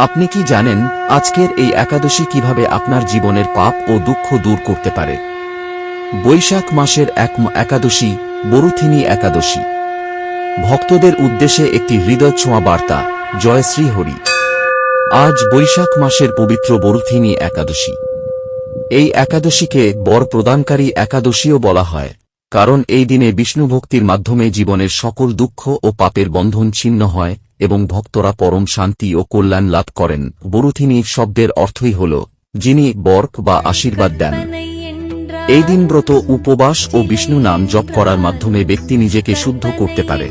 আপনি কি জানেন আজকের এই একাদশী কীভাবে আপনার জীবনের পাপ ও দুঃখ দূর করতে পারে? বৈশাখ মাসের এক একাদশী, বরুথিনী একাদশী। ভক্তদের উদ্দেশ্যে একটি হৃদয় ছোঁয়া বার্তা, জয় শ্রী হরি আজ বৈশাখ মাসের পবিত্র বরুথিনী একাদশী। এই একাদশীকে বর প্রদানকারী একাদশীও বলা হয়। কারণ এই দিনে বিষ্ণু ভক্তির মাধ্যমে জীবনের সকল দুঃখ ও পাপের বন্ধন ছিন্ন হয় এবং ভক্তরা পরম শান্তি ও কল্যাণ লাভ করেন। বরুথিনী শব্দের অর্থই হল, যিনি বর্ক বা আশীর্বাদ দেন। এই দিন ব্রত, উপবাস ও বিষ্ণু নাম জপ করার মাধ্যমে ব্যক্তি নিজেকে শুদ্ধ করতে পারে।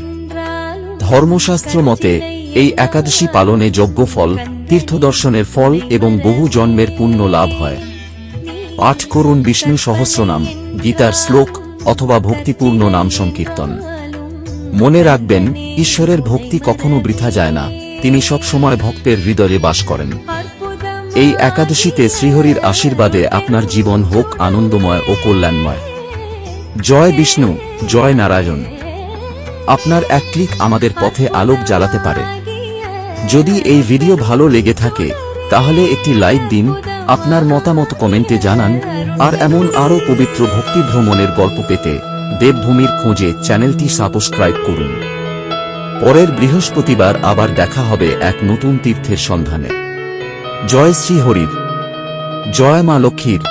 ধর্মশাস্ত্র মতে, এই একাদশী পালনে যজ্ঞ ফল, তীর্থদর্শনের ফল এবং বহু জন্মের পুণ্য লাভ হয়। পাঠ করুন বিষ্ণু সহস্রনাম, গীতার শ্লোক অথবা ভক্তিপূর্ণ নাম সংকীর্তন। মনে রাখবেন, ঈশ্বরের ভক্তি কখনো বৃথা যায় না, তিনি সবসময় ভক্তের হৃদয়ে বাস করেন। এই একাদশীতে শ্রীহরির আশীর্বাদে আপনার জীবন হোক আনন্দময় ও কল্যাণময়। জয় বিষ্ণু, জয় নারায়ণ। আপনার এক ক্লিক আমাদের পথে আলোক জ্বালাতে পারে। যদি এই ভিডিও ভালো লেগে থাকে, তাহলে একটি লাইক দিন আপনার মতামত কমেন্টে জানান, আর এমন আরও পবিত্র ভক্তি ভ্রমণের গল্প পেতে দেবভূমির খোঁজে চ্যানেলটি সাবস্ক্রাইব করুন। পরের বৃহস্পতিবার আবার দেখা হবে এক নতুন তীর্থের সন্ধানে। জয় শ্রী হরির। জয় মা লক্ষ্মীর।